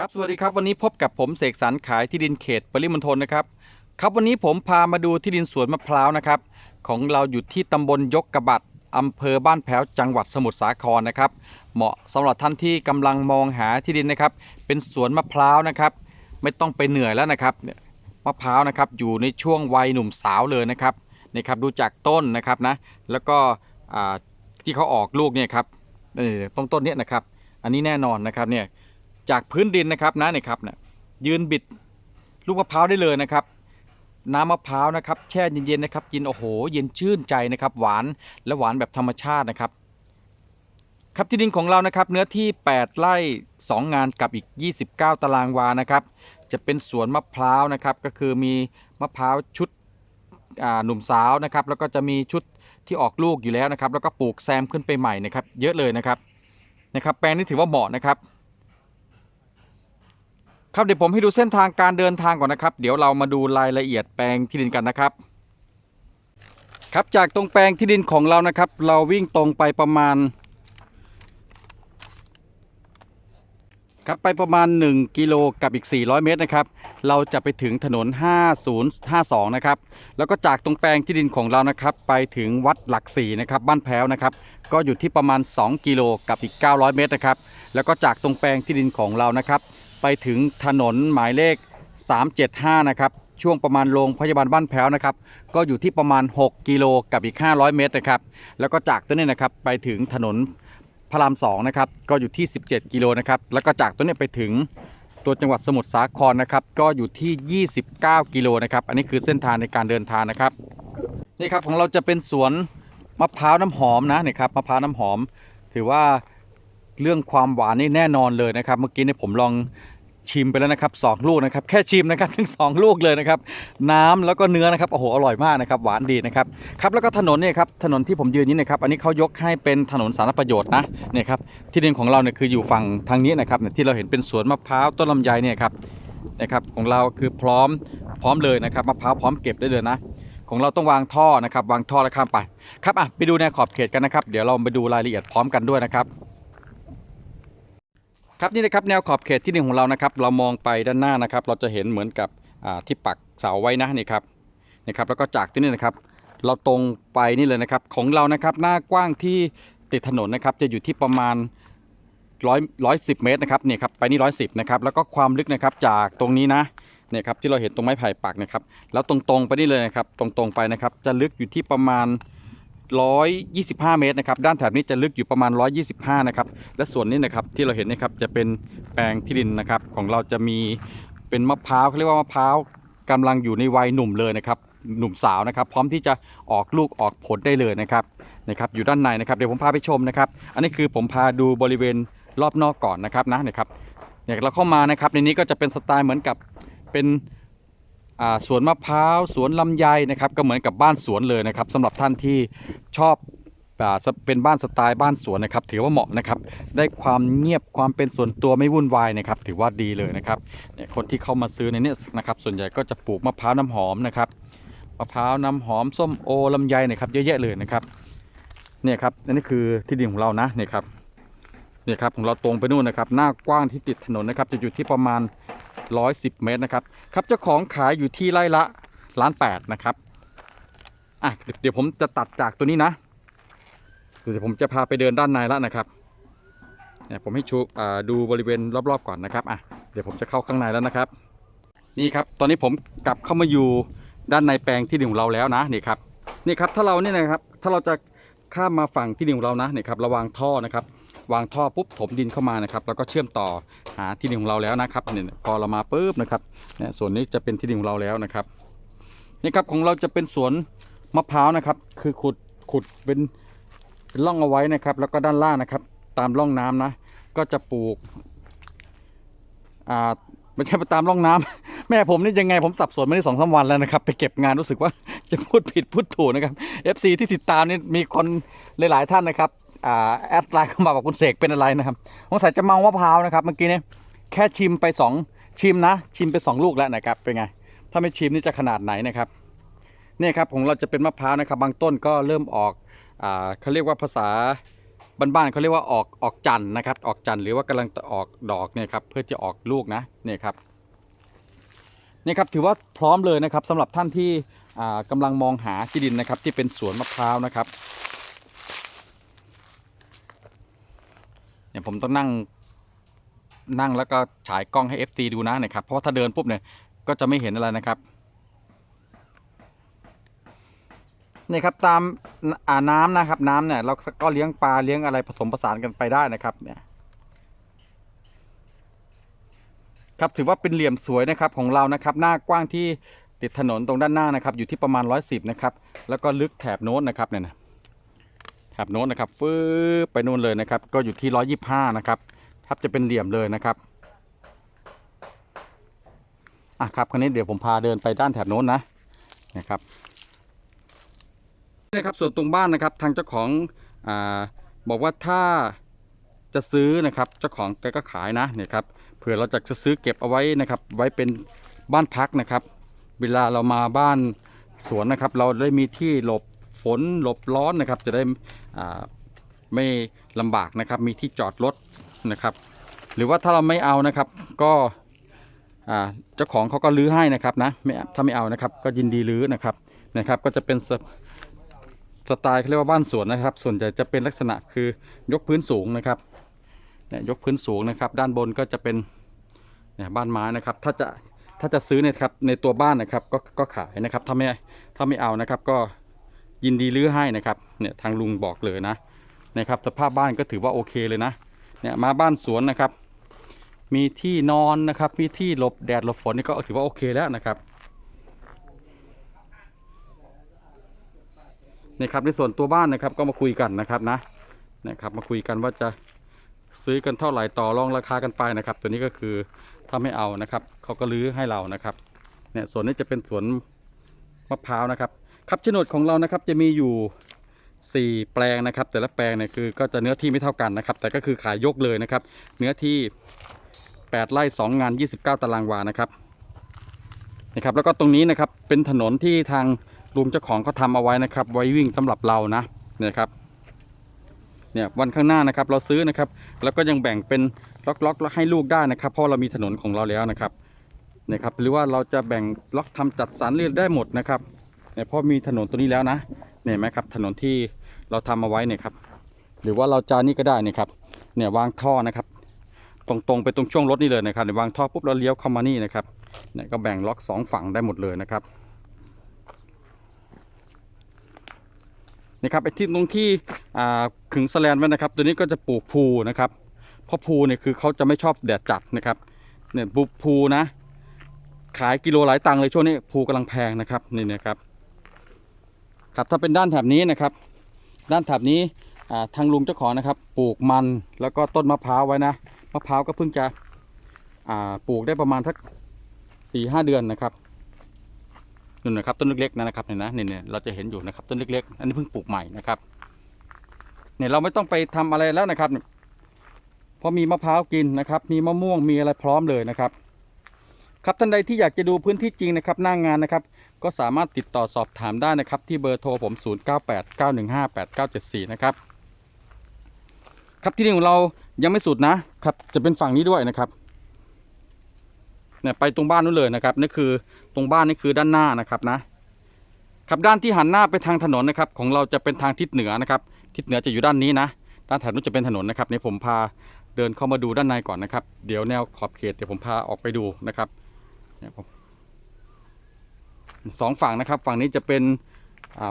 ครับ สวัสดีครับ วันนี้พบกับผมเสกสรรขายที่ดินเขตปริมณฑลนะครับ ครับวันนี้ผมพามาดูที่ดินสวนมะพร้าวนะครับ ของเราอยู่ที่ตำบลยกกระบัดอำเภอบ้านแพ้วจังหวัดสมุทรสาครนะครับ เหมาะสำหรับท่านที่กำลังมองหาที่ดินนะครับ เป็นสวนมะพร้าวนะครับ ไม่ต้องไปเหนื่อยแล้วนะครับมะพร้าวนะครับอยู่ในช่วงวัยหนุ่มสาวเลยนะครับนี่ครับดูจากต้นนะครับนะ แล้วก็ที่เขาออกลูกเนี่ยครับต้นต้นเนี้ยนะครับ อันนี้แน่นอนนะครับเนี่ย จากพื้นดินนะครับนะเนี่ยครับเนี่ยยืนบิดลูกมะพร้าวได้เลยนะครับ น้ำมะพร้าวนะครับ แช่เย็นๆนะครับกินโอ้โห เย็นชื่นใจนะครับ หวานและหวานแบบธรรมชาตินะครับ ครับที่ดินของเรานะครับ เนื้อที่ 8 ไร่ 2 งานกับอีก 29 ตารางวานะครับ จะเป็นสวนมะพร้าวนะครับ ก็คือมีมะพร้าวชุดหนุ่มสาวนะครับ แล้วก็จะมีชุดที่ออกลูกอยู่แล้วนะครับ แล้วก็ปลูกแซมขึ้นไปใหม่นะครับ เยอะเลยนะครับนะครับ แปลงนี้ถือว่าเหมาะนะครับ ครับเดี๋ยวผมให้ดูเส้นทางการเดินทางก่อนนะครับ เดี๋ยวเรามาดูรายละเอียดแปลงที่ดินกันนะครับ ครับจากตรงแปลงที่ดินของเรานะครับ เราวิ่งตรงไปประมาณ ครับไปประมาณ 1 กิโลกับอีก 400 เมตรนะครับ เราจะไปถึงถนน 5052 นะครับ แล้วก็จากตรงแปลงที่ดินของเรานะครับ ไปถึงวัดหลักสี่นะครับบ้านแพ้วนะครับ ก็อยู่ที่ประมาณ 2 กิโลกับอีก 900 เมตรนะครับ แล้วก็จากตรงแปลงที่ดินของเรานะครับ ไปถึงถนนหมายเลข 375 นะครับ ช่วงประมาณโรงพยาบาลบ้านแพ้วนะครับ ก็อยู่ที่ประมาณ 6 กิโลกับอีก 500 เมตรนะครับ แล้วก็จากตัวนี้นะครับไปถึงถนนพระราม2นะครับ ก็อยู่ที่ 17 กิโลนะครับ แล้วก็จากตัวนี้ไปถึงตัวจังหวัดสมุทรสาครนะครับ ก็อยู่ที่ 29 กิโลนะครับ อันนี้คือเส้นทางในการเดินทางนะครับ นี่ครับของเราจะเป็นสวนมะพร้าวน้ำหอมนะนี่ครับมะพร้าวน้ำหอม ถือว่าเรื่องความหวานนี่แน่นอนเลยนะครับ เมื่อกี้เนี่ยผมลอง ชิมไปแล้วนะครับสองลูกนะครับแค่ชิมนะครับถึงสองลูกเลยนะครับน้ำแล้วก็เนื้อนะครับโอ้โหอร่อยมากนะครับหวานดีนะครับครับแล้วก็ถนนเนี่ยครับถนนที่ผมยืนนี้นะครับอันนี้เขายกให้เป็นถนนสาธารณประโยชน์นะเนี่ยครับที่ดินของเราเนี่ยคืออยู่ฝั่งทางนี้นะครับเนี่ยที่เราเห็นเป็นสวนมะพร้าวต้นลำไยเนี่ยครับนะครับของเราคือพร้อมพร้อมเลยนะครับมะพร้าวพร้อมเก็บได้เลยนะของเราต้องวางท่อนะครับวางท่อแล้วข้ามไปครับอะไปดูในขอบเขตกันนะครับ เดี๋ยวเราไปดูรายละเอียดพร้อมกันด้วยนะครับ ครับนี่นะครับแนวขอบเขตที่หนึ่งของเรานะครับ เรามองไปด้านหน้านะครับ เราจะเห็นเหมือนกับที่ปักเสาไว้นะนี่ครับนี่ครับ แล้วก็จากที่นี่นะครับ เราตรงไปนี่เลยนะครับของเรานะครับหน้ากว้างที่ติดถนนนะครับ จะอยู่ที่ประมาณร้อยร้อยสิบเมตรนะครับนี่ครับไปนี่ร้อยสิบนะครับแล้วก็ความลึกนะครับจากตรงนี้นะเนี่ยครับที่เราเห็นตรงไม้ไผ่ปักนะครับ แล้วตรงๆไปนี่เลยนะครับตรงๆไปนะครับ จะลึกอยู่ที่ประมาณ 125 เมตรนะครับด้านแถบนี้จะลึกอยู่ประมาณ 125 นะครับและส่วนนี้นะครับที่เราเห็นนะครับจะเป็นแปลงที่ดินนะครับของเราจะมีเป็นมะพร้าวเขาเรียกว่ามะพร้าวกำลังอยู่ในวัยหนุ่มเลยนะครับหนุ่มสาวนะครับพร้อมที่จะออกลูกออกผลได้เลยนะครับนะครับอยู่ด้านในนะครับเดี๋ยวผมพาไปชมนะครับ อันนี้คือผมพาดูบริเวณรอบนอกก่อนนะครับนะนะครับเนี่ยเราเข้ามานะครับในนี้ก็จะเป็นสไตล์เหมือนกับเป็น สวนมะพร้าวสวนลำไยนะครับก็เหมือนกับบ้านสวนเลยนะครับสำหรับท่านที่ชอบอเป็นบ้านสไตล์บ้านสวนนะครับถือว่าเหมาะนะครับได้ความเงียบความเป็นส่วนตัวไม่วุ่นวายนะครับถือว่าดีเลยนะครับเนี่ยคนที่เข้ามาซื้อในนี้นะครับส่วนใหญ่ก็จะปลูกมะพร้าวน้ำหอมนะครับมะพร้าวน้ำหอมส้มโอลำไยนะครับเยอะแยะเลยนะครับเนี่ยครับนี่คือที่ดินของเรานะเนี่ยครับเนี่ยครับของเราตรงไปนู่นนะครับหน้ากว้างที่ติดถนนนะครับจะอยู่ที่ประมาณ 110 เมตรนะครับ ครับเจ้าของขายอยู่ที่ไร่ละล้านแปดนะครับอะเดี๋ยวผมจะตัดจากตัวนี้นะ เดี๋ยวผมจะพาไปเดินด้านในแล้วนะครับเนี่ยผมให้ชูอ่าดูบริเวณรอบๆก่อนนะครับอะเดี๋ยวผมจะเข้าข้างในแล้วนะครับ นี่ครับตอนนี้ผมกลับเข้ามาอยู่ด้านในแปลงที่ดินของเราแล้วนะนี่ครับนี่ครับถ้าเราเนี่ยนะครับถ้าเราจะข้ามมาฝั่งที่ดินของเรานะนี่ครับระวางท่อนะครับ วางท่อปุ๊บถมดินเข้ามานะครับ แล้วก็เชื่อมต่อหาที่ดินของเราแล้วนะครับเนี่ยพอเรามาปุ๊บนะครับเนี่ยส่วนนี้จะเป็นที่ดินของเราแล้วนะครับนี่ครับของเราจะเป็นสวนมะพร้าวนะครับ คือขุดขุดเป็นเป็นร่องเอาไว้นะครับ แล้วก็ด้านล่างนะครับ ตามร่องน้ำนะ ก็จะปลูกอ่าไม่ใช่ไปตามร่องน้ำแม่ผมนี่ยังไงผมสับสนม่ได้สองสามวันแล้วนะครับ ไปเก็บงานรู้สึกว่าจะพูดผิดพูดถูกนะครับ FC ที่ติดตามนี่มีคนหลาย ๆ ท่านนะครับ อ่าแอดไลน์เข้ามาบอกคุณเสกเป็นอะไรนะครับสงสัยจะเมามะพร้าวนะครับเมื่อกี้เนี่ยแค่ชิมไปสองชิมนะ ชิมไปสองลูกแล้วนะครับเป็นไง ถ้าไม่ชิมนี่จะขนาดไหนนะครับเนี่ยครับของเราจะเป็นมะพร้าวนะครับ บางต้นก็เริ่มออกอ่าเขาเรียกว่าภาษาบ้านๆเขาเรียกว่าออกออกจันนะครับ ออกจันหรือว่ากำลังออกดอกเนี่ยครับเพื่อจะออกลูกนะเนี่ยครับนี่ครับถือว่าพร้อมเลยนะครับสำหรับท่านที่อ่ากำลังมองหาที่ดินนะครับ ที่เป็นสวนมะพร้าวนะครับ เนี่ยผมต้องนั่งนั่งแล้วก็ฉายกล้องให้ FC ดูนะนะครับ เพราะว่าถ้าเดินปุ๊บเนี่ยก็จะไม่เห็นอะไรนะครับนี่ครับตามอ่าน้ำนะครับน้ำเนี่ยเราก็เลี้ยงปลาเลี้ยงอะไรผสมผสานกันไปได้นะครับเนี่ยครับถือว่าเป็นเหลี่ยมสวยนะครับของเรานะครับหน้ากว้างที่ติดถนนตรงด้านหน้านะครับอยู่ที่ประมาณ 110นะครับแล้วก็ลึกแถบโน้นนะครับเนี่ยนะ แถบโน้นนะครับฟื้ไปโน้นเลยนะครับ ก็อยู่ที่125นะครับทับจะเป็นเหลี่ยมเลยนะครับอะครับคราวนี้เดี๋ยวผมพาเดินไปด้านแถบโน้นนะนะครับนะครับส่วนตรงบ้านนะครับทางเจ้าของอ่าบอกว่าถ้าจะซื้อนะครับเจ้าของแกก็ขายนะเนี่ยครับเผื่อเราจะจะซื้อเก็บเอาไว้นะครับ ไว้เป็นบ้านพักนะครับ เวลาเรามาบ้านสวนนะครับ เราได้มีที่หลบ ฝนหลบร้อนนะครับ จะได้ไม่ลำบากนะครับ มีที่จอดรถนะครับ หรือว่าถ้าเราไม่เอานะครับ ก็เจ้าของเขาก็รื้อให้นะครับนะไม่ถ้าไม่เอานะครับ ก็ยินดีรื้อนะครับนะครับ ก็จะเป็นสสไตล์เขาเรียกว่าบ้านสวนนะครับ ส่วนใหญ่จะเป็นลักษณะคือยกพื้นสูงนะครับเนี่ยยกพื้นสูงนะครับ ด้านบนก็จะเป็นเนี่ยบ้านไม้นะครับ ถ้าจะถ้าจะซื้อเนี่ยครับในตัวบ้านนะครับก็ก็ขายนะครับถ้าไม่ถ้าไม่เอานะครับก็ ยินดีรื้อให้นะครับเนี่ยทางลุงบอกเลยนะนะครับสภาพบ้านก็ถือว่าโอเคเลยนะเนี่ยมาบ้านสวนนะครับ มีที่นอนนะครับ มีที่หลบแดดหลบฝนนี่ก็ถือว่าโอเคแล้วนะครับนี่ครับในส่วนตัวบ้านนะครับก็มาคุยกันนะครับนะนะครับ มาคุยกันว่าจะซื้อกันเท่าไหร่ต่อรองราคากันไปนะครับ ตัวนี้ก็คือถ้าไม่เอานะครับเขาก็รื้อให้เรานะครับเนี่ยส่วนนี้จะเป็นสวนมะพร้าวนะครับ ครับโฉนดของเรานะครับจะมีอยู่ 4 แปลงนะครับ แต่ละแปลงเนี่ยคือก็จะเนื้อที่ไม่เท่ากันนะครับ แต่ก็คือขายยกเลยนะครับ เนื้อที่ 8ไร่2งาน 29 ตารางวานะครับนะครับแล้วก็ตรงนี้นะครับเป็นถนนที่ทางลุงเจ้าของเขาทำเอาไว้นะครับ ไว้วิ่งสำหรับเรานะเนี่ยครับเนี่ยวันข้างหน้านะครับเราซื้อนะครับ แล้วก็ยังแบ่งเป็นล็อกๆแล้วให้ลูกได้นะครับ เพราะเรามีถนนของเราแล้วนะครับเนี่ยครับหรือว่าเราจะแบ่งล็อกทำจัดสรรเรียได้หมดนะครับ เนี่ยพราะมีถนนตัวนี้แล้วนะเนี่ยไหมครับถนนที่เราทำเอาไว้เนี่ยครับ หรือว่าเราจะนี่ก็ได้เนี่ยครับเนี่ยวางท่อนะครับ ตรงๆไปตรงช่วงรถนี่เลยนะครับเดี๋ยววางท่อปุ๊บเราเลี้ยวเข้ามานี่นะครับเนี่ยก็แบ่งล็อกสองฝั่งได้หมดเลยนะครับนะครับไอ้ที่ตรงที่ขึงสแลนไว้นะครับ ตัวนี้ก็จะปลูกภูนะครับเพราะภูเนี่ยคือเขาจะไม่ชอบแดดจัดนะครับเนี่ยปลูกภูนะ ขายกิโลหลายตังค์เลยช่วงนี้ภูกำลังแพงนะครับนี่นะครับ ครับถ้าเป็นด้านแถบนี้นะครับ ด้านแถบนี้ทางลุงเจ้าของนะครับ ปลูกมันแล้วก็ต้นมะพร้าวไว้นะมะพร้าวก็เพิ่งจะปลูกได้ประมาณสักสี่ห้าเดือนนะครับนู่นนะครับต้นเล็กๆนะครับเนี่ยนะเนี่ยเราจะเห็นอยู่นะครับต้นเล็กๆ อันนี้เพิ่งปลูกใหม่นะครับเนี่ยเราไม่ต้องไปทำอะไรแล้วนะครับเพราะมีมะพร้าวกินนะครับ มีมะม่วงมีอะไรพร้อมเลยนะครับ ครับท่านใดที่อยากจะดูพื้นที่จริงนะครับหน้างงานนะครับ ก็สามารถติดต่อสอบถามได้นะครับ ที่เบอร์โทรผม 0989158974 นะครับ ครับที่นี่ของเรายังไม่สุดนะครับ จะเป็นฝั่งนี้ด้วยนะครับเนี่ยไปตรงบ้านนู้นเลยนะครับนี่คือตรงบ้านนี่คือด้านหน้านะครับนะครับด้านที่หันหน้าไปทางถนนนะครับ ของเราจะเป็นทางทิศเหนือนะครับ ทิศเหนือจะอยู่ด้านนี้นะด้านแถบนู้นจะเป็นถนนนะครับนี่ผมพาเดินเข้ามาดูด้านในก่อนนะครับ เดี๋ยวแนวขอบเขตเดี๋ยวผมพาออกไปดูนะครับเนี่ยผม สองฝั่งนะครับ ฝั่งนี้จะเป็น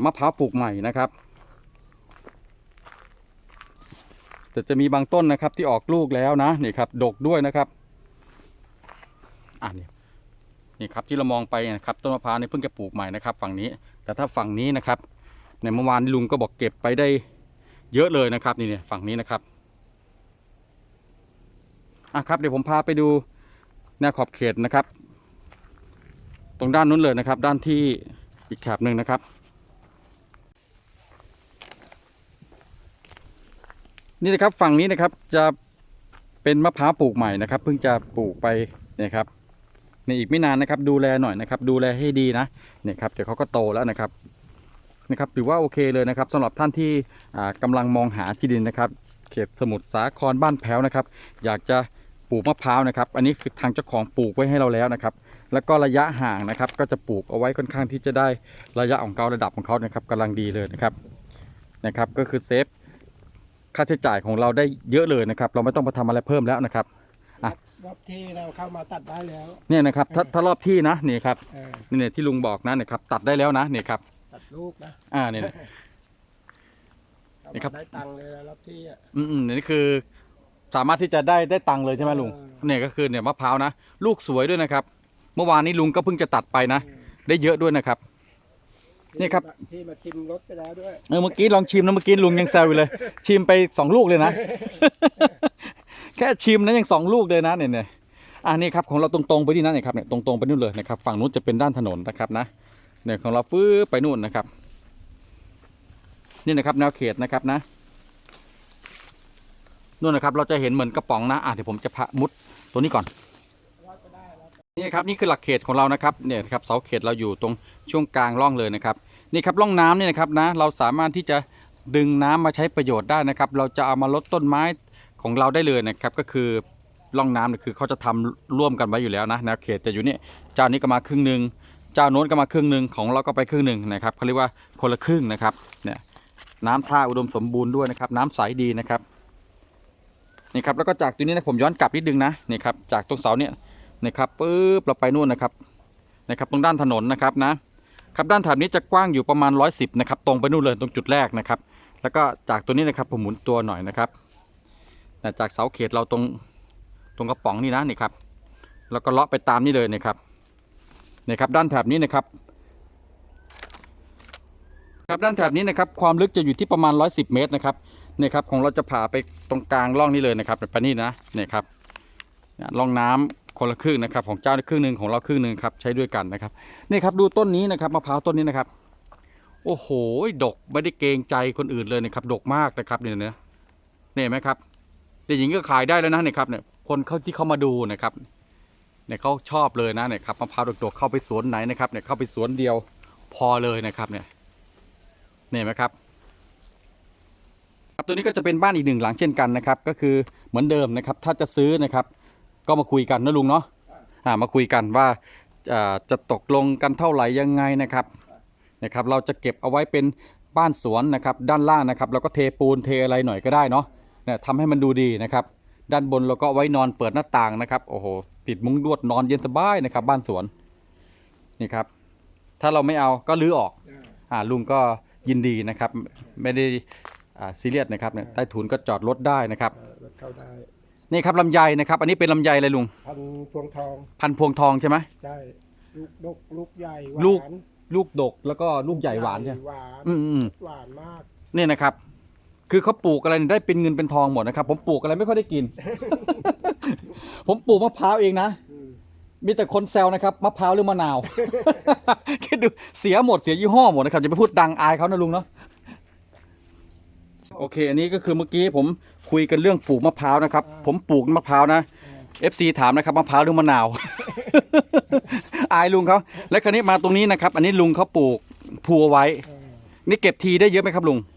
มะพร้าวปลูกใหม่นะครับแต่จะมีบางต้นนะครับที่ออกลูกแล้วนะนี่ครับดกด้วยนะครับอ่านี่นี่ครับที่เรามองไปนะครับต้นมะพร้าวนี่เพิ่งจะปลูกใหม่นะครับ ฝั่งนี้ แต่ถ้าฝั่งนี้นะครับในเมื่อวานลุงก็บอกเก็บไปได้เยอะเลยนะครับนี่เนี่ยฝั่งนี้นะครับอะครับเดี๋ยวผมพาไปดูแนวขอบเขตนะครับ ตรงด้านนู้นเลยนะครับ ด้านที่อีกแถบหนึ่งนะครับ นี่นะครับฝั่งนี้นะครับจะเป็นมะพร้าวปลูกใหม่นะครับ เพิ่งจะปลูกไปนี่ยครับในอีกไม่นานนะครับ ดูแลหน่อยนะครับ ดูแลให้ดีนะเนี่ยครับเดี๋ยวเขาก็โตแล้วนะครับนะครับถือว่าโอเคเลยนะครับสำหรับท่านที่อ่ากำลังมองหาที่ดินนะครับ เขตสมุทรสาครบ้านแพ้วนะครับ อยากจะ ปลูกมะพร้าวนะครับ อันนี้คือทางเจ้าของปลูกไว้ให้เราแล้วนะครับ แล้วก็ระยะห่างนะครับ ก็จะปลูกเอาไว้ค่อนข้างที่จะได้ระยะของเขาระดับของเขานะครับกำลังดีเลยนะครับนะครับ ก็คือเซฟค่าใช้จ่ายของเราได้เยอะเลยนะครับ เราไม่ต้องมาทำอะไรเพิ่มแล้วนะครับอะรอบที่เราเข้ามาตัดได้แล้ว เนี่ยนะครับถ้าถ้ารอบที่นะนี่ครับเออนี่เนี่ยที่ลุงบอกนะเนี่ยครับ ตัดได้แล้วนะเนี่ยครับ ตัดลูกนะอ่าเนี่ยเข้านี่ครับมาได้ตังค์เลยนะรอบที่อะอืมอืมนี่คือ สามารถที่จะได้ได้ตังค์เลยใช่ไหมลุงเออเนี่ยก็คือเนี่ยมะพร้าวนะลูกสวยด้วยนะครับ เมื่อวานนี้ลุงก็เพิ่งจะตัดไปนะ ได้เยอะด้วยนะครับ นี่ครับ ที่มาชิมรถไปแล้วด้วยเออเมื่อกี้ลองชิมนะเมื่อกี้ลุงยังแซวอยู่เลย ชิมไปสองลูกเลยนะ แค่ชิมนะยังสองลูกเลยนะเนี่ยเนี่ยอ่านี่ครับของเราตรงๆไปที่นั่นเนี่ยครับเนี่ยตรงๆไปนู่นเลยนะครับฝั่งนู้นจะเป็นด้านถนนนะครับนะเนี่ยของเราฟื้นไปนู่นนะครับ นี่นะครับแนวเขตนะครับนะ นู่นนะครับเราจะเห็นเหมือนกระป๋องนะอะเดี๋ยวผมจะพะมุดตัวนี้ก่อนนี่ครับนี่คือหลักเขตของเรานะครับเนี่ยครับเสาเขตเราอยู่ตรงช่วงกลางร่องเลยนะครับนี่ครับร่องน้ำนี่นะครับนะเราสามารถที่จะดึงน้ำมาใช้ประโยชน์ได้นะครับ เราจะเอามาลดต้นไม้ของเราได้เลยนะครับ ก็คือร่องน้ำเนี่ยคือเขาจะทำร่วมกันไว้อยู่แล้วนะแนวเขตแต่อยู่นี่เจ้านี้ก็มาครึ่งหนึ่งเจ้าโน้นก็มาครึ่งหนึ่งของเราก็ไปครึ่งหนึ่งนะครับเขาเรียกว่าคนละครึ่งนะครับเนี่ยน้ำท่าอุดมสมบูรณ์ด้วยนะครับ น้ำใสดีนะครับ นี่ครับแล้วก็จากตัวนี้นะผมย้อนกลับนิดนึงนะนี่ครับจากตรงเสาเนี่ยนะครับปุ๊บเราไปนู่นนะครับนะครับตรงด้านถนนนะครับนะครับด้านแถบนี้จะกว้างอยู่ประมาณ 110นะครับตรงไปนู่นเลยตรงจุดแรกนะครับ แล้วก็จากตัวนี้นะครับผมหมุนตัวหน่อยนะครับจากเสาเขตเราตรงตรงกระป๋องนี่นะนี่ครับแล้วก็เลาะไปตามนี่เลยนะครับนี่ครับด้านแถบนี้นะครับครับด้านแถบนี้นะครับความลึกจะอยู่ที่ประมาณ 110 เมตรนะครับ นี่ครับของเราจะผ่าไปตรงกลางร่องนี้เลยนะครับไปนี่นะนี่ครับร่องน้ำคนละครึ่งนะครับ ของเจ้าครึ่งหนึ่งของเราครึ่งหนึ่งครับใช้ด้วยกันนะครับนี่ครับดูต้นนี้นะครับมะพร้าวต้นนี้นะครับ โอ้โหดกไม่ได้เกรงใจคนอื่นเลยนะครับดกมากนะครับเนี่ยนะเนี่ยไหมครับเด็กหญิงก็ขายได้แล้วนะเนี่ยครับเนี่ยคนเขาที่เข้ามาดูนะครับเนี่ยเขาชอบเลยนะเนี่ยครับมะพร้าวดกๆเข้าไปสวนไหนนะครับเนี่ยเข้าไปสวนเดียวพอเลยนะครับเนี่ยเนี่ยไหมครับ ครับตัวนี้ก็จะเป็นบ้านอีกหนึ่งหลังเช่นกันนะครับ ก็คือเหมือนเดิมนะครับ ถ้าจะซื้อนะครับ ก็มาคุยกันนะลุงเนาะอ่ามาคุยกันว่าจะตกลงกันเท่าไหร่ยังไงนะครับนะครับ เราจะเก็บเอาไว้เป็นบ้านสวนนะครับ ด้านล่างนะครับเราก็เทปูนเทอะไรหน่อยก็ได้เนาะเนี่ยทำให้มันดูดีนะครับ ด้านบนเราก็ไว้นอนเปิดหน้าต่างนะครับโอ้โหติดมุ้งลวดนอนเย็นสบายนะครับ บ้านสวนนี่ครับ ถ้าเราไม่เอาก็รื้อออกอ่าลุงก็ยินดีนะครับ ไม่ได้ ซีเรียสนะครับเนี่ยใต้ถุนก็จอดรถได้นะครับเออรถเข้าได้นี่ครับลำไยนะครับ อันนี้เป็นลำไยอะไรลุงพันพวงทอง พันพวงทองใช่ไหมใช่ลูกดกลูกใหญ่หวานลูกลูกดกแล้วก็ลูกใหญ่หวานใช่ไหมหวานอืมอืมหวานมากนี่นะครับ คือเขาปลูกอะไรเนี่ยได้เป็นเงินเป็นทองหมดนะครับ ผมปลูกอะไรไม่ค่อยได้กิน ผมปลูกมะพร้าวเองนะอืมมีแต่คนแซวนะครับมะพร้าวหรือมะนาวคิดดูเสียหมดเสียยี่ห้อหมดนะครับอย่าไปพูดดังอายเขานะลุงเนาะ โอเค อันนี้ก็คือเมื่อกี้ผมคุยกันเรื่องปลูกมะพร้าวนะครับ ผมปลูกมะพร้าวนะเออ FC ถามนะครับมะพร้าวหรือมะนาว อายลุงเขาและคราวนี้มาตรงนี้นะครับ อันนี้ลุงเขาปลูกพูเอาไว้เออนี่เก็บทีได้เยอะไหมครับลุงถ้า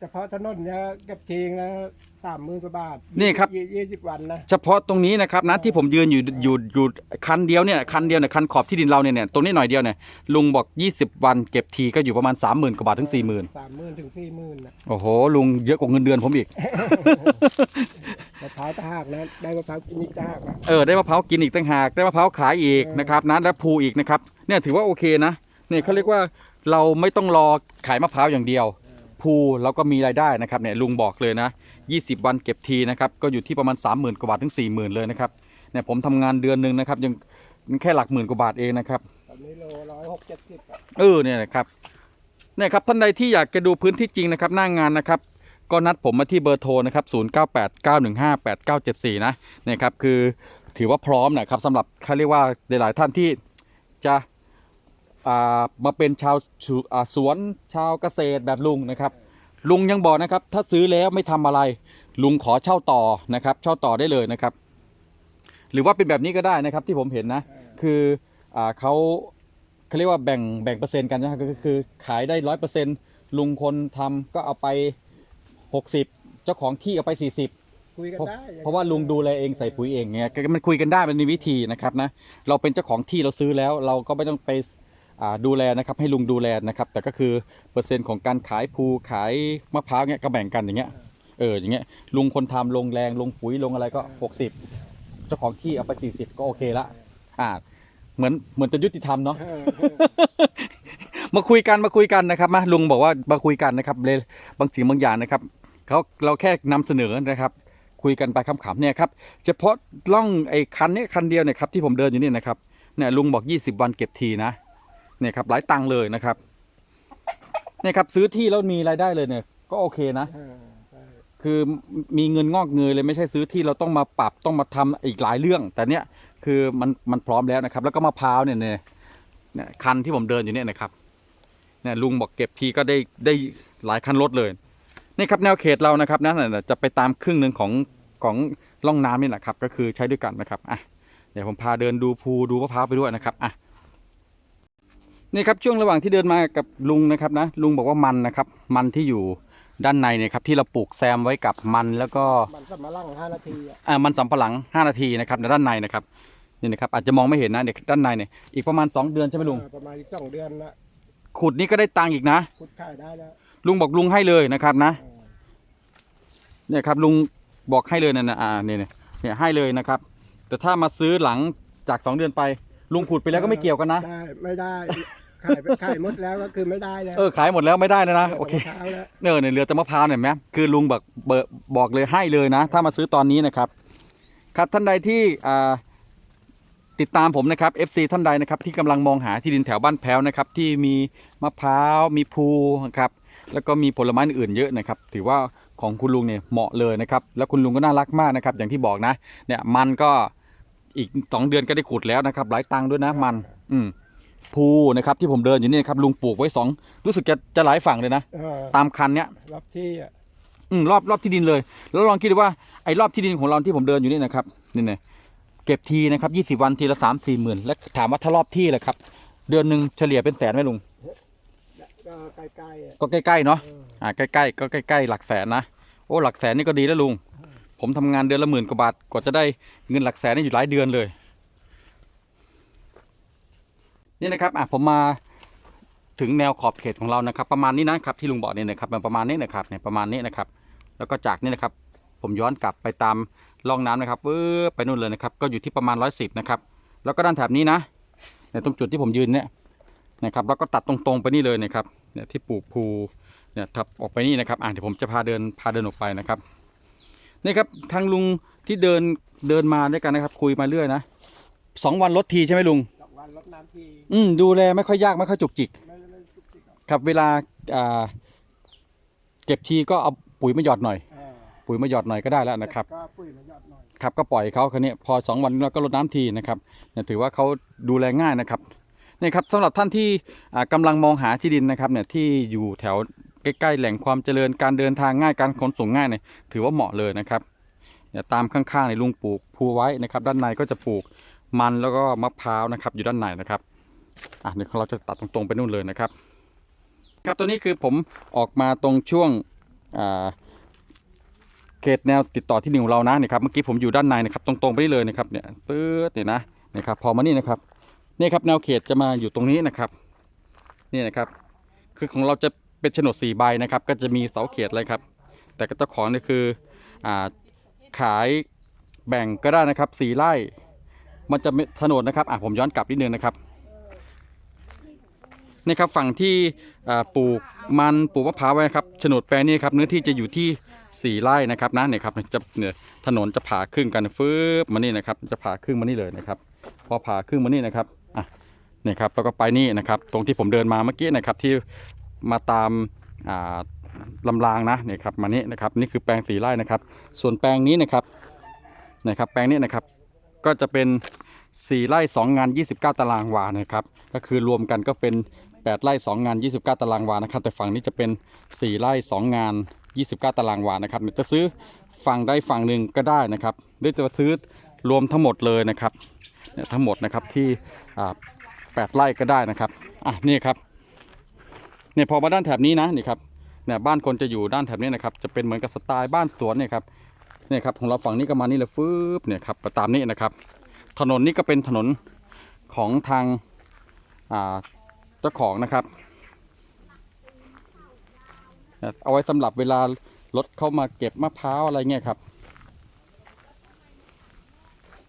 เฉพาะถนนเนี่ยเกับทีงนะสามหมื่นกว่าบาทนี่ครับ ยี่ยี่สิบวันนะ เฉพาะตรงนี้นะครับนะที่ผมยืนอยู่อยู่อยู่คันเดียวเนี่ยคันเดียวเนี่ยคันขอบที่ดินเราเนี่ยเนี่ยตรงนี้หน่อยเดียวเนี่ยลุงบอก 20 วันเก็บทีก็อยู่ประมาณ 30,000กว่าบาทถึง 40,000 สามหมื่นถึงสี่หมื่นนะโอ้โห ลุงเยอะกว่าเงินเดือนผมอีก มะพร้าวตะหากนะ ได้มะพร้าวกินอีกตะหากนะเออได้มะพร้าวกินอีกต่างหากได้มะพร้าวขายอีกนะครับนะและภูอีกนะครับเนี่ยถือว่าโอเคนะเนี่ยเขาเรียกว่าเราไม่ต้องรอขายมะพร้าวอย่างเดียว ภูเราก็มีรายได้นะครับเนี่ยลุงบอกเลยนะ 20 วันเก็บทีนะครับก็อยู่ที่ประมาณ 30,000กว่าบาทถึง 40,000 เลยนะครับเนี่ยผมทำงานเดือนหนึ่งนะครับยังยังแค่หลักหมื่นกว่าบาทเองนะครับตอนนี้โลร้อยหกเจ็ดสิบอะเออเนี่ยนะครับเนี่ยครับท่านใดที่อยากจะดูพื้นที่จริงนะครับหน้างงานนะครับก็นัดผมมาที่เบอร์โทรนะครับ0 9 8 9 1 5 8 9 7 4 นะเนี่ยครับคือถือว่าพร้อมนะครับสำหรับเขาเรียกว่าหลาย ๆ ท่านที่จะอ่า มาเป็นชาวชูอ่าสวนชาวเกษตรแบบลุงนะครับ ลุงยังบอกนะครับ ถ้าซื้อแล้วไม่ทำอะไร ลุงขอเช่าต่อนะครับ เช่าต่อได้เลยนะครับ หรือว่าเป็นแบบนี้ก็ได้นะครับที่ผมเห็นนะ คืออ่าเขาเขาเรียกว่าแบ่งแบ่งเปอร์เซ็นต์กันนะครับก็คือขายได้ร้อยเปอร์เซ็นต์ลุงคนทำก็เอาไปหกสิบเจ้าของที่เอาไป40คุยกันเพราะได้เพราะว่าลุงดูแลเองใส่ปุ๋ยเองเงี้ยก็มันคุยกันได้มันมีวิธีนะครับนะ เราเป็นเจ้าของที่เราซื้อแล้ว เราก็ไม่ต้องไปอ่า ดูแลนะครับให้ลุงดูแลนะครับ แต่ก็คือเปอร์เซ็นต์ของการขายภูขายมะพร้าวเงี้ยก็แบ่งกันอย่างเงี้ยเอออย่างเงี้ยลุงคนทำลงแรงลงปุ๋ยลงอะไรก็ 60 เจ้าของที่เอาไป 40 ก็โอเคละอ่าเหมือนเหมือนจะยุติธรรมเนาะมาคุยกันมาคุยกันนะครับมาลุงบอกว่ามาคุยกันนะครับเลยบางสิ่งบางอย่างนะครับเขาเราแค่นำเสนอนะครับ คุยกันไปขำๆเนี่ยครับเฉพาะล่องไอ้คันนี้คันเดียวเนี่ยครับที่ผมเดินอยู่นี่นะครับเนี่ยลุงบอก 20 วันเก็บทีนะ เนี่ยครับหลายตังค์เลยนะครับเนี่ยครับซื้อที่แล้วมีรายได้เลยเนี่ย ก็โอเคนะเออใช่คือมีเงินงอกเงยเลยไม่ใช่ซื้อที่เราต้องมาปรับต้องมาทำอีกหลายเรื่อง แต่เนี้ยคือมันมันพร้อมแล้วนะครับ แล้วก็มะพร้าวเนี่ยเนี่ยเนี่ยคันที่ผมเดินอยู่เนี่ยนะครับเนี่ยลุงบอกเก็บทีก็ได้ได้หลายคันรถเลยนี่ครับแนวเขตเรานะครับนะน่ะจะไปตามครึ่งหนึ่งของของร่องน้ำนี่แหละครับ ก็คือใช้ด้วยกันนะครับอะเดี๋ยวผมพาเดินดูภูดูมะพร้าวไปด้วยนะครับอะ นี่ครับช่วงระหว่างที่เดินมากับลุงนะครับนะลุงบอกว่ามันนะครับ มันที่อยู่ด้านในเนี่ยครับที่เราปลูกแซมไว้กับมันแล้วก็มันสำมาลั่งห้านาทีอะอ่ามันสำปะหลัง 5 นาทีนะครับในด้านในนะครับนี่นะครับอาจจะมองไม่เห็นนะเด็กด้านในเนี่ยอีกประมาณ 2 เดือนใช่ไหมลุงเออประมาณอีกสองเดือนละขุดนี่ก็ได้ตังค์อีกนะคุดขายได้แล้วลุงบอกลุงให้เลยนะครับนะเออเนี่ยครับลุงบอกให้เลยนะนะอ่าเนี่ยเนี่ยเนี่ยให้เลยนะครับ แต่ถ้ามาซื้อหลังจาก 2 เดือนไป ลุงขุดไปแล้วก็ไม่เกี่ยวกันนะ ได้ไม่ได้ ขายไปขายหมดแล้วก็คือไม่ได้แล้วเออขายหมดแล้วไม่ได้นะนะโอเคมะพร้าวแล้วเออเนี่ยเหลือแต่มะพร้าวเนี่ยแมคือลุงบอกเบอร์บอกเลยให้เลยนะ ถ้ามาซื้อตอนนี้นะครับ ครับท่านใดที่อ่าติดตามผมนะครับ FC ท่านใดนะครับที่กำลังมองหาที่ดินแถวบ้านแพ้วนะครับที่มีมะพร้าวมีภูนะครับแล้วก็มีผลไม้อื่นๆเยอะนะครับ ถือว่าของคุณลุงเนี่ยเหมาะเลยนะครับ แล้วคุณลุงก็น่ารักมากนะครับ อย่างที่บอกนะ เนี่ยมันก็อีกสองเดือนก็ได้ขุดแล้วนะครับหลายตังค์ด้วยนะมัน อืม ภูนะครับที่ผมเดินอยู่นี่นะครับลุงปลูกไว้สองรู้สึกจะจะหลายฝั่งเลยนะ เออตามคันเนี้ยรับที่อะอืมรอบรอบที่ดินเลย แล้วลองคิดดูว่าไอ้รอบที่ดินของเราที่ผมเดินอยู่นี่นะครับนี่เนี่ยเก็บทีนะครับยี่สิบวันทีละสามสี่หมื่นแล้วถามว่าถ้ารอบที่แหละครับ เดือนหนึ่งเฉลี่ยเป็นแสนไหมลุง ก็ใกล้ๆอะก็ใกล้ๆเนาะ เอออ่าใกล้ๆก็ใกล้ๆหลักแสนนะโอ้หลักแสนนี่ก็ดีแล้วลุง ผมทำงานเดือนละหมื่นกว่าบาทกว่าจะได้เงินหลักแสนนี่อยู่หลายเดือนเลย นี่นะครับอะผมมาถึงแนวขอบเขตของเรานะครับ ประมาณนี้นะครับที่ลุงบอกเนี่ยนะครับประมาณนี้นะครับเนี่ยประมาณนี้นะครับ แล้วก็จากนี่นะครับ ผมย้อนกลับไปตามร่องน้ำนะครับปื๊บไปนู่นเลยนะครับ ก็อยู่ที่ประมาณ110นะครับ แล้วก็ด้านแถบนี้นะเนี่ยตรงจุดที่ผมยืนเนี่ยนะครับ แล้วก็ตัดตรงๆไปนี่เลยนะครับเนี่ยที่ปลูกภูเนี่ยทับออกไปนี่นะครับอ่าเดี๋ยวผมจะพาเดินพาเดินออกไปนะครับนี่ครับทางลุงที่เดินเดินมาด้วยกันนะครับ คุยมาเรื่อยนะสองวันลดทีใช่ไหมลุง วันรดน้ำทีอืมดูแลไม่ค่อยยากไม่ค่อยจุกจิก ไม่ไม่จุกจิกหรอกครับเวลาอ่าเก็บทีก็เอาปุ๋ยมาหยอดหน่อยเออปุ๋ยมาหยอดหน่อยก็ได้แล้วนะครับก็ปุ๋ยมาหยอดหน่อยครับก็ปล่อยเขาคันนี้พอ 2 วันเราก็รดน้ำทีนะครับเนี่ยถือว่าเขาดูแลง่ายนะครับนี่ครับสำหรับท่านที่อ่ากำลังมองหาที่ดินนะครับเนี่ยที่อยู่แถวใกล้ๆแหล่งความเจริญการเดินทางง่ายการขนส่งง่ายเนี่ยถือว่าเหมาะเลยนะครับเนี่ยตามข้างๆในยลุงปลูกภูไว้นะครับ ด้านในก็จะปลูก มันแล้วก็มะพร้าวนะครับ อยู่ด้านในนะครับอะเดี๋ยวเราจะตัดตรงๆไปนู่นเลยนะครับ ครับตัวนี้คือผมออกมาตรงช่วงอ่าเขตแนวติดต่อที่หนึ่งของเรานะนี่ครับเมื่อกี้ผมอยู่ด้านในนะครับ ตรงๆไปนี่เลยนะครับเนี่ยปื๊ดเนี่ยนะนี่ครับพอมานี่นะครับนี่ครับแนวเขตจะมาอยู่ตรงนี้นะครับนี่นะครับ คือของเราจะเป็นโฉนดสี่ใบนะครับ ก็จะมีเสาเขตอะไรครับ แต่ก็เจ้าของเนี่ยคืออ่าขายแบ่งก็ได้นะครับสี่ไร่ มันจะเป็นนนะครับอะผมย้อนกลับนิดนึงนะครับนี่ครับฝั่งที่ปลูกมันปลูกมะพร้าวไว้ครับโฉนดแปลงนี้ครับเนื้อที่จะอยู่ที่สี่ไร่นะครับนะเนี่ยครับจะเนี่ยถนนจะผ่าครึ่งกันฟืบมานี่นะครับ จะผ่าครึ่งมานี่เลยนะครับ พอผ่าครึ่งมานี่นะครับอะเนี่ยครับแล้วก็ไปนี่นะครับ ตรงที่ผมเดินมาเมื่อกี้นะครับที่มาตามอ่าลำรางนะเนี่ยครับมานี่นะครับนี่คือแปลงสี่ไร่นะครับ ส่วนแปลงนี้นะครับนะครับ แปลงนี้นะครับ ก็จะเป็น 4 ไร่ 2 งาน 29 ตารางวานะครับ ก็คือรวมกันก็เป็น 8 ไร่ 2 งาน 29 ตารางวานะครับ แต่ฝั่งนี้จะเป็น 4 ไร่ 2 งาน 29 ตารางวานะครับจะซื้อฝั่งใดฝั่งหนึ่งก็ได้นะครับหรือจะซื้อรวมทั้งหมดเลยนะครับเนี่ยทั้งหมดนะครับที่อ่า8ไร่ก็ได้นะครับอะนี่ครับเนี่ยพอมาด้านแถบนี้นะนี่ครับเนี่ยบ้านคนจะอยู่ด้านแถบนี้นะครับ จะเป็นเหมือนกับสไตล์บ้านสวนเนี่ยครับ เนี่ยครับของเราฝั่งนี้ก็มานี่เลยฟืบเนี่ยครับไปตามนี้นะครับ ถนนนี้ก็เป็นถนนของทางเจ้าของนะครับ เอาไว้สำหรับเวลารถเข้ามาเก็บมะพร้าวอะไรเงี้ยครับ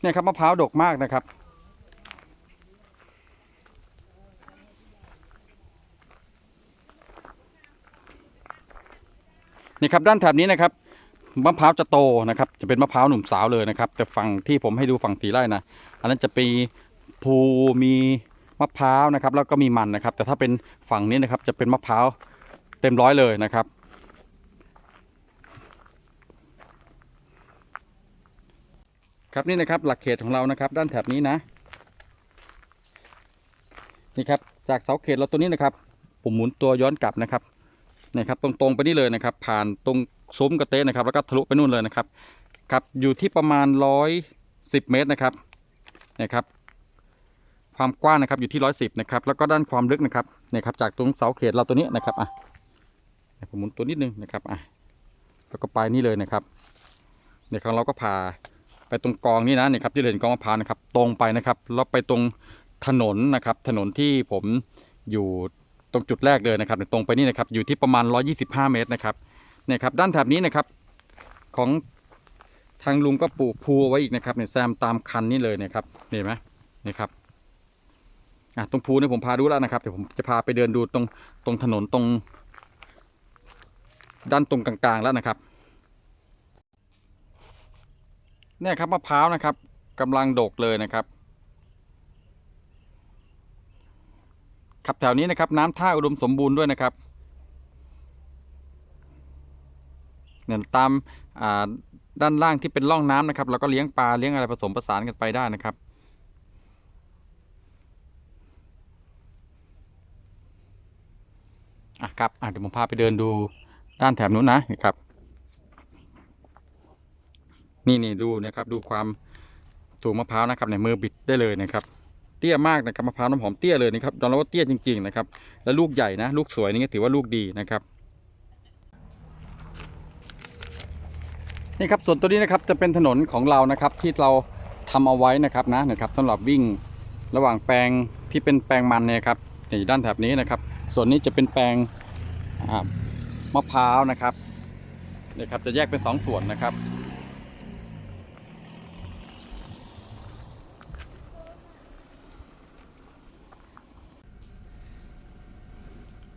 เนี่ยครับมะพร้าวดกมากนะครับนี่ครับด้านแถบนี้นะครับ มะพร้าวจะโตนะครับ จะเป็นมะพร้าวหนุ่มสาวเลยนะครับ แต่ฝั่งที่ผมให้ดูฝั่งสีไร่นะอันนั้นจะมีภูมีมะพร้าวนะครับ แล้วก็มีมันนะครับ แต่ถ้าเป็นฝั่งนี้นะครับจะเป็นมะพร้าวเต็มร้อยเลยนะครับครับนี่นะครับหลักเขตของเรานะครับ ด้านแถบนี้นะนี่ครับจากเสาเขตเราตัวนี้นะครับ ผมหมุนตัวย้อนกลับนะครับ นี่ครับตรงๆไปนี่เลยนะครับ ผ่านตรงซุ้มกระเต้นะครับ แล้วก็ทะลุไปนู่นเลยนะครับครับอยู่ที่ประมาณร้อยสิบเมตรนะครับนี่ครับ ความกว้างนะครับอยู่ที่ร้อยสิบนะครับ แล้วก็ด้านความลึกนะครับนี่ครับจากตรงเสาเขตเราตัวนี้นะครับอะผมหมุนตัวนิดนึงนะครับอะแล้วก็ไปนี่เลยนะครับเนี่ยของเราก็พาไปตรงกองนี่นะนี่ครับที่เห็นกองมะพร้าวนะครับ ตรงไปนะครับแล้วไปตรงถนนนะครับ ถนนที่ผมอยู่ ตรงจุดแรกเลยนะครับตรงไปนี่นะครับอยู่ที่ประมาณ 125 เมตรนะครับเนี่ยครับด้านแถบนี้นะครับของทางลุงก็ปลูกภูไว้อีกนะครับเนี่ยแซมตามคันนี่เลยนะครับเห็นไหมนี่ครับอะตรงภูเนี่ยผมพาดูแล้วนะครับเดี๋ยวผมจะพาไปเดินดูตรงตรงถนนตรง ด้านตรงกลางๆแล้วนะครับเนี่ยครับมะพร้าวนะครับกำลังดกเลยนะครับ ครับแถวนี้นะครับ น้ำท่าอุดมสมบูรณ์ด้วยนะครับเนี่ยตามด้านล่างที่เป็นร่องน้ำนะครับเราก็เลี้ยงปลาเลี้ยงอะไรผสมผสานกันไปได้นะครับอะครับอะเดี๋ยวผมพาไปเดินดูด้านแถบนู้นนะนี่ครับ นี่นี่ดูนะครับ ดูความสูงมะพร้าวนะครับในมือบิดได้เลยนะครับ ตี้ยมากนะครับมะพร้าวน้ำหอมเตี้ยเลยนะครับยอมรับว่าเตี้ยจริงๆนะครับแล้วลูกใหญ่นะ ลูกสวยนี่ถือว่าลูกดีนะครับนี่ครับส่วนตัวนี้นะครับจะเป็นถนนของเรานะครับที่เราทำเอาไว้นะครับนะนะครับสำหรับวิ่งระหว่างแปลงที่เป็นแปลงมันเนี่ยครับอยู่ด้านแถบนี้นะครับ ส่วนนี้จะเป็นแปลงมะพร้าวนะครับเนี่ยครับจะแยกเป็นสองส่วนนะครับ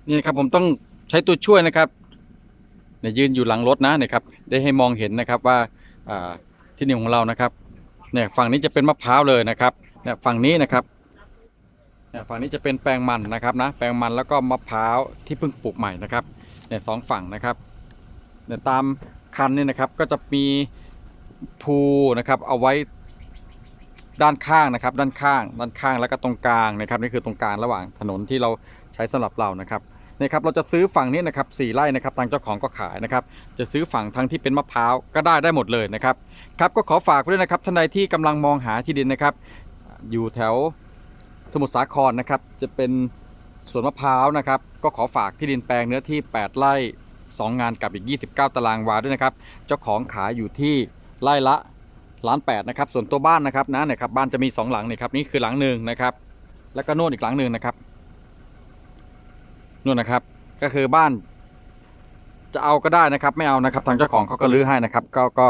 นี่นะครับผมต้องใช้ตัวช่วยนะครับเนี่ยยืนอยู่หลังรถนะเนี่ยครับ ได้ให้มองเห็นนะครับว่าที่นี่ของเรานะครับเนี่ยฝั่งนี้จะเป็นมะพร้าวเลยนะครับเนี่ยฝั่งนี้นะครับเนี่ยฝั่งนี้จะเป็นแปลงมันนะครับนะแปลงมันแล้วก็มะพร้าวที่เพิ่งปลูกใหม่นะครับเนี่ยสองฝั่งนะครับเนี่ยตามคันนี่นะครับก็จะมีภูนะครับเอาไว้ด้านข้างนะครับ ด้านข้าง ด้านข้างแล้วก็ตรงกลางนะครับนี่คือตรงกลางระหว่างถนนที่เราใช้สำหรับเรานะครับ นี่ครับเราจะซื้อฝั่งนี้นะครับสี่ไร่นะครับทางเจ้าของก็ขายนะครับจะซื้อฝั่งทางที่เป็นมะพร้าวก็ได้ได้หมดเลยนะครับครับก็ขอฝากด้วยนะครับท่านใดที่กำลังมองหาที่ดินนะครับ อยู่แถวสมุทรสาครนะครับจะเป็นสวนมะพร้าวนะครับก็ขอฝากที่ดินแปลงเนื้อที่ 8 ไร่ 2 งานกับอีก 29 ตารางวาด้วยนะครับเจ้าของขายอยู่ที่ไร่ละล้านแปดนะครับส่วนตัวบ้านนะครับนะเนี่ยครับบ้านจะมี 2 หลังนี่ครับนี่คือหลังหนึ่งนะครับแล้วก็โน่นอีกหลังหนึ่งนะครับ นู่นนะครับ ก็คือบ้าน จะเอาก็ได้นะครับ ไม่เอานะครับ ทางเจ้าของเขาก็รื้อให้นะครับ ก็ก็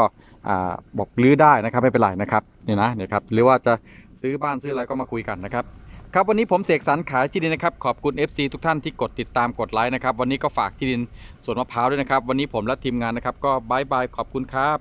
บอกรื้อได้นะครับไม่เป็นไรนะครับนี่นะเนี่ยครับหรือว่าจะซื้อบ้านซื้ออะไรก็มาคุยกันนะครับครับวันนี้ผมเสกสรรขายที่ดินนะครับขอบคุณ FC ทุกท่านที่กดติดตามกดไลค์นะครับวันนี้ก็ฝากที่ดินสวนมะพร้าวด้วยนะครับ วันนี้ผมและทีมงานนะครับ ก็บายบายขอบคุณครับ